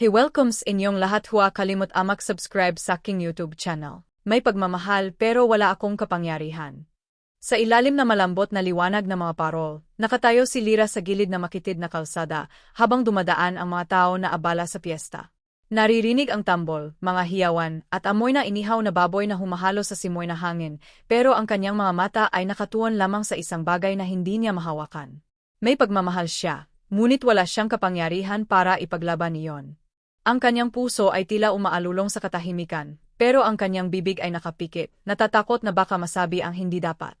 He welcomes inyong lahat huwa kalimot amak subscribe sa aking YouTube channel. May pagmamahal pero wala akong kapangyarihan. Sa ilalim na malambot na liwanag ng mga parol, nakatayo si Lira sa gilid na makitid na kalsada habang dumadaan ang mga tao na abala sa piyesta. Naririnig ang tambol, mga hiyawan, at amoy na inihaw na baboy na humahalo sa simoy na hangin, pero ang kanyang mga mata ay nakatuon lamang sa isang bagay na hindi niya mahawakan. May pagmamahal siya, ngunit wala siyang kapangyarihan para ipaglaban iyon. Ang kanyang puso ay tila umaalulong sa katahimikan, pero ang kanyang bibig ay nakapikit, natatakot na baka masabi ang hindi dapat.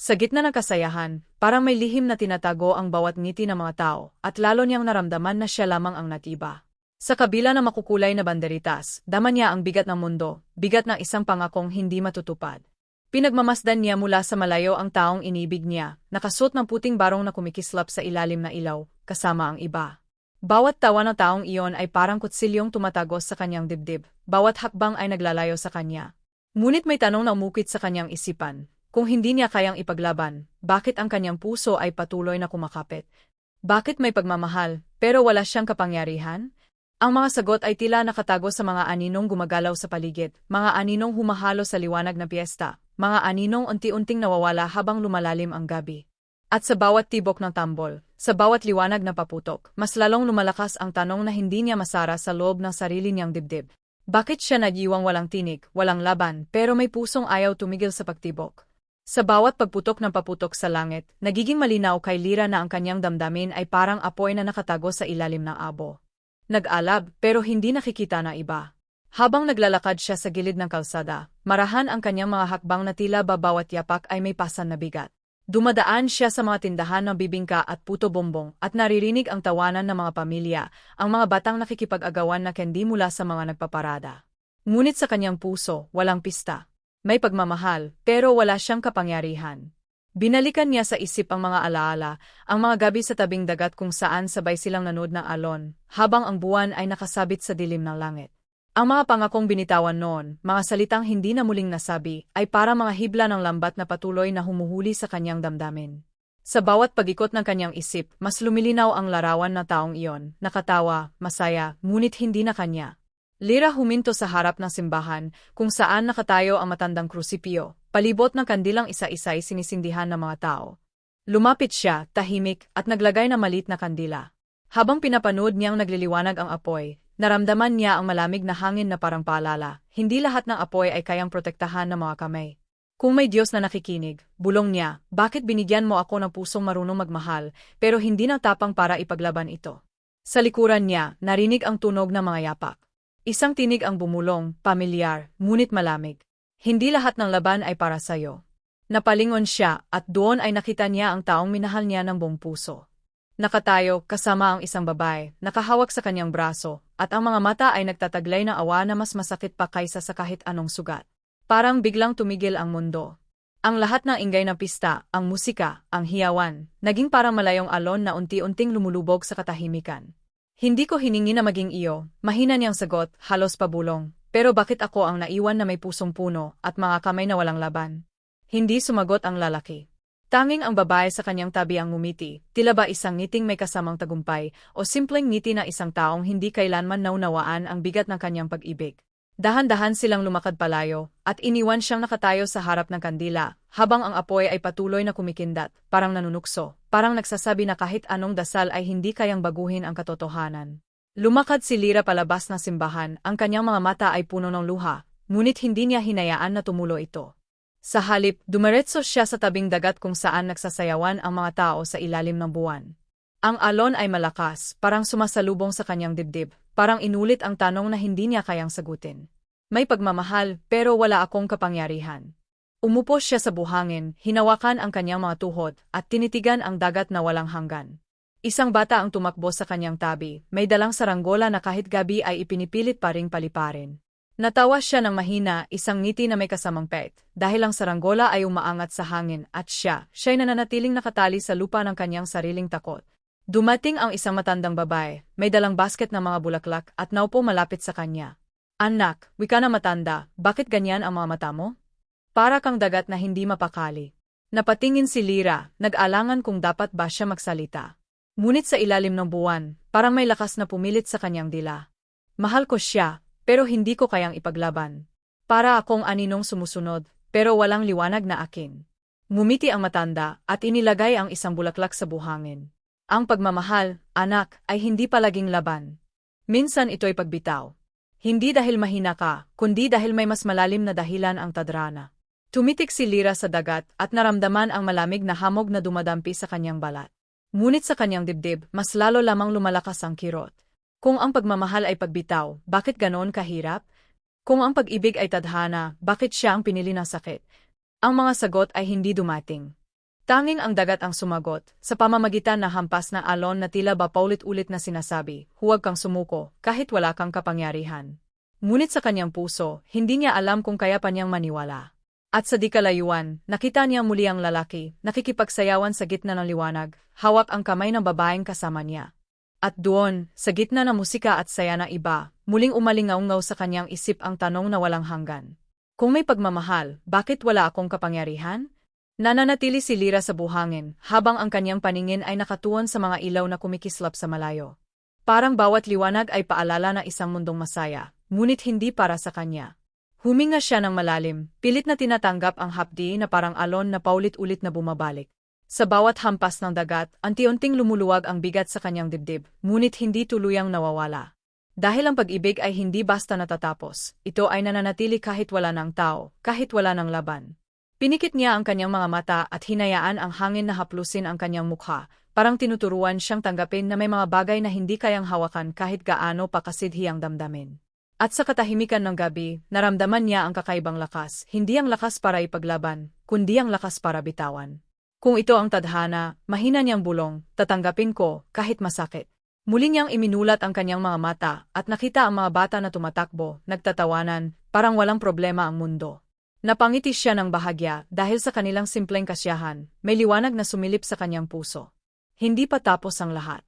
Sa gitna ng kasayahan, parang may lihim na tinatago ang bawat ngiti ng mga tao, at lalo niyang naramdaman na siya lamang ang natiba. Sa kabila ng makukulay na banderitas, dama niya ang bigat ng mundo, bigat ng isang pangakong hindi matutupad. Pinagmamasdan niya mula sa malayo ang taong inibig niya, nakasuot ng puting barong na kumikislap sa ilalim na ilaw, kasama ang iba. Bawat tawa ng taong iyon ay parang kutsilyong tumatagos sa kanyang dibdib, bawat hakbang ay naglalayo sa kanya. Ngunit may tanong na umukit sa kanyang isipan, kung hindi niya kayang ipaglaban, bakit ang kanyang puso ay patuloy na kumakapit? Bakit may pagmamahal, pero wala siyang kapangyarihan? Ang mga sagot ay tila nakatago sa mga aninong gumagalaw sa paligid, mga aninong humahalo sa liwanag na piyesta, mga aninong unti-unting nawawala habang lumalalim ang gabi. At sa bawat tibok ng tambol, sa bawat liwanag na paputok, mas lalong lumalakas ang tanong na hindi niya masara sa loob ng sarili niyang dibdib. Bakit siya nagiwang walang tinig, walang laban, pero may pusong ayaw tumigil sa pagtibok? Sa bawat pagputok ng paputok sa langit, nagiging malinaw kay Lira na ang kanyang damdamin ay parang apoy na nakatago sa ilalim ng abo. Nag-alab, pero hindi nakikita na iba. Habang naglalakad siya sa gilid ng kalsada, marahan ang kanyang mga hakbang na tila babawat yapak ay may pasan na bigat. Dumadaan siya sa mga tindahan ng bibingka at puto bombong at naririnig ang tawanan ng mga pamilya, ang mga batang nakikipag-agawan na kendi mula sa mga nagpaparada. Ngunit sa kanyang puso, walang pista. May pagmamahal, pero wala siyang kapangyarihan. Binalikan niya sa isip ang mga alaala, ang mga gabi sa tabing dagat kung saan sabay silang nanood ng alon, habang ang buwan ay nakasabit sa dilim ng langit. Ang mga pangakong binitawan noon, mga salitang hindi na muling nasabi, ay para mga hibla ng lambat na patuloy na humuhuli sa kanyang damdamin. Sa bawat pagikot ng kanyang isip, mas lumilinaw ang larawan na taong iyon, nakatawa, masaya, ngunit hindi na kanya. Lira huminto sa harap ng simbahan, kung saan nakatayo ang matandang krusipyo, palibot ng kandilang isa-isa'y sinisindihan ng mga tao. Lumapit siya, tahimik, at naglagay ng malit na kandila. Habang pinapanood niyang nagliliwanag ang apoy, Naramdaman niya ang malamig na hangin na parang paalala, hindi lahat ng apoy ay kayang protektahan ng mga kamay. Kung may Diyos na nakikinig, bulong niya, bakit binigyan mo ako ng pusong marunong magmahal, pero hindi na tapang para ipaglaban ito? Sa likuran niya, narinig ang tunog ng mga yapak. Isang tinig ang bumulong, pamilyar, ngunit malamig. Hindi lahat ng laban ay para sayo. Napalingon siya, at doon ay nakita niya ang taong minahal niya ng buong puso. Nakatayo, kasama ang isang babae, nakahawak sa kanyang braso, at ang mga mata ay nagtataglay ng awa na mas masakit pa kaysa sa kahit anong sugat. Parang biglang tumigil ang mundo. Ang lahat ng ingay ng pista, ang musika, ang hiyawan, naging parang malayong alon na unti-unting lumulubog sa katahimikan. Hindi ko hiningi na maging iyo, mahina niyang sagot, halos pabulong. Pero bakit ako ang naiwan na may pusong puno at mga kamay na walang laban? Hindi sumagot ang lalaki. Tanging ang babae sa kanyang tabi ang ngumiti, tila ba isang ngiting may kasamang tagumpay, o simpleng ngiti na isang taong hindi kailanman naunawaan ang bigat ng kanyang pag-ibig. Dahan-dahan silang lumakad palayo, at iniwan siyang nakatayo sa harap ng kandila, habang ang apoy ay patuloy na kumikindat, parang nanunukso, parang nagsasabi na kahit anong dasal ay hindi kayang baguhin ang katotohanan. Lumakad si Lira palabas ng simbahan, ang kanyang mga mata ay puno ng luha, ngunit hindi niya hinayaan na tumulo ito. Sa halip, dumiretso siya sa tabing dagat kung saan nagsasayawan ang mga tao sa ilalim ng buwan. Ang alon ay malakas, parang sumasalubong sa kanyang dibdib, parang inulit ang tanong na hindi niya kayang sagutin. May pagmamahal, pero wala akong kapangyarihan. Umupo siya sa buhangin, hinawakan ang kanyang mga tuhod, at tinitigan ang dagat na walang hanggan. Isang bata ang tumakbo sa kanyang tabi, may dalang saranggola na kahit gabi ay ipinipilit pa ring paliparin. Natawa siya ng mahina, isang ngiti na may kasamang pet, dahil ang saranggola ay umaangat sa hangin at siya, siya'y nananatiling nakatali sa lupa ng kanyang sariling takot. Dumating ang isang matandang babae, may dalang basket ng mga bulaklak at naupo malapit sa kanya. Anak, wika na matanda, bakit ganyan ang mga mata mo? Para kang dagat na hindi mapakali. Napatingin si Lira, nag-alangan kung dapat ba siya magsalita. Ngunit sa ilalim ng buwan, parang may lakas na pumilit sa kanyang dila. Mahal ko siya, pero hindi ko kayang ipaglaban. Para akong aninong sumusunod, pero walang liwanag na akin. Ngumiti ang matanda at inilagay ang isang bulaklak sa buhangin. Ang pagmamahal, anak, ay hindi palaging laban. Minsan ito'y pagbitaw. Hindi dahil mahina ka, kundi dahil may mas malalim na dahilan ang tadrana. Tumitik si Lira sa dagat at naramdaman ang malamig na hamog na dumadampi sa kanyang balat. Ngunit sa kanyang dibdib, mas lalo lamang lumalakas ang kirot. Kung ang pagmamahal ay pagbitaw, bakit ganoon kahirap? Kung ang pag-ibig ay tadhana, bakit siya ang pinili ng sakit? Ang mga sagot ay hindi dumating. Tanging ang dagat ang sumagot, sa pamamagitan na hampas na alon na tila ba paulit-ulit na sinasabi, huwag kang sumuko, kahit wala kang kapangyarihan. Ngunit sa kanyang puso, hindi niya alam kung kaya pa niyang maniwala. At sa di kalayuan, nakita niya muli ang lalaki, nakikipagsayawan sa gitna ng liwanag, hawak ang kamay ng babaeng kasama niya. At doon, sa gitna ng musika at saya ng iba, muling umalingaungaw sa kanyang isip ang tanong na walang hanggan. Kung may pagmamahal, bakit wala akong kapangyarihan? Nananatili si Lira sa buhangin, habang ang kanyang paningin ay nakatuon sa mga ilaw na kumikislap sa malayo. Parang bawat liwanag ay paalala na isang mundong masaya, ngunit hindi para sa kanya. Huminga siya ng malalim, pilit na tinatanggap ang hapdi na parang alon na paulit-ulit na bumabalik. Sa bawat hampas ng dagat, anti-unting lumuluwag ang bigat sa kanyang dibdib, ngunit hindi tuluyang nawawala. Dahil ang pag-ibig ay hindi basta natatapos, ito ay nananatili kahit wala ng tao, kahit wala ng laban. Pinikit niya ang kanyang mga mata at hinayaan ang hangin na haplusin ang kanyang mukha, parang tinuturuan siyang tanggapin na may mga bagay na hindi kayang hawakan kahit gaano pa kasidhi ang damdamin. At sa katahimikan ng gabi, naramdaman niya ang kakaibang lakas, hindi ang lakas para ipaglaban, kundi ang lakas para bitawan. Kung ito ang tadhana, mahina niyang bulong, tatanggapin ko, kahit masakit. Muli niyang iminulat ang kanyang mga mata at nakita ang mga bata na tumatakbo, nagtatawanan, parang walang problema ang mundo. Napangiti siya ng bahagya dahil sa kanilang simpleng kasiyahan, may liwanag na sumilip sa kanyang puso. Hindi pa tapos ang lahat.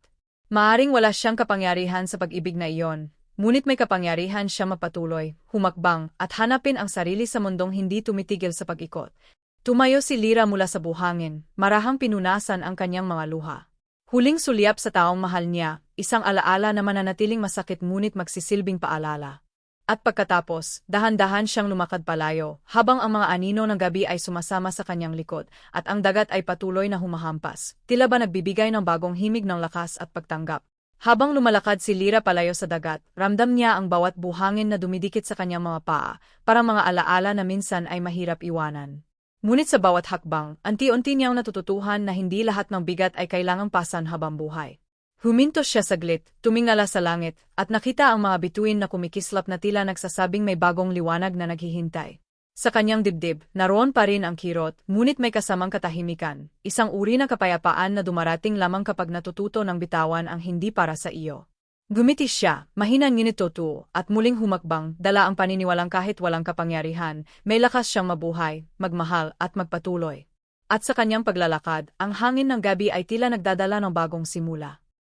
Maaring wala siyang kapangyarihan sa pag-ibig na iyon, ngunit may kapangyarihan siya mapatuloy, humakbang, at hanapin ang sarili sa mundong hindi tumitigil sa pag-ikot. Tumayo si Lira mula sa buhangin, marahang pinunasan ang kanyang mga luha. Huling sulyap sa taong mahal niya, isang alaala na mananatiling masakit ngunit magsisilbing paalala. At pagkatapos, dahan-dahan siyang lumakad palayo, habang ang mga anino ng gabi ay sumasama sa kanyang likod, at ang dagat ay patuloy na humahampas, tila ba nagbibigay ng bagong himig ng lakas at pagtanggap. Habang lumalakad si Lira palayo sa dagat, ramdam niya ang bawat buhangin na dumidikit sa kanyang mga paa, parang mga alaala na minsan ay mahirap iwanan. Ngunit sa bawat hakbang, anti-unti niyang natututuhan na hindi lahat ng bigat ay kailangang pasan habang buhay. Huminto siya saglit, tumingala sa langit, at nakita ang mga bituin na kumikislap na tila nagsasabing may bagong liwanag na naghihintay. Sa kanyang dibdib, naroon pa rin ang kirot, ngunit may kasamang katahimikan, isang uri ng kapayapaan na dumarating lamang kapag natututo ng bitawan ang hindi para sa iyo. Gumiti siya, mahinang ngunit totoo, at muling humakbang, dala ang paniniwalang kahit walang kapangyarihan, may lakas siyang mabuhay, magmahal, at magpatuloy. At sa kanyang paglalakad, ang hangin ng gabi ay tila nagdadala ng bagong simula.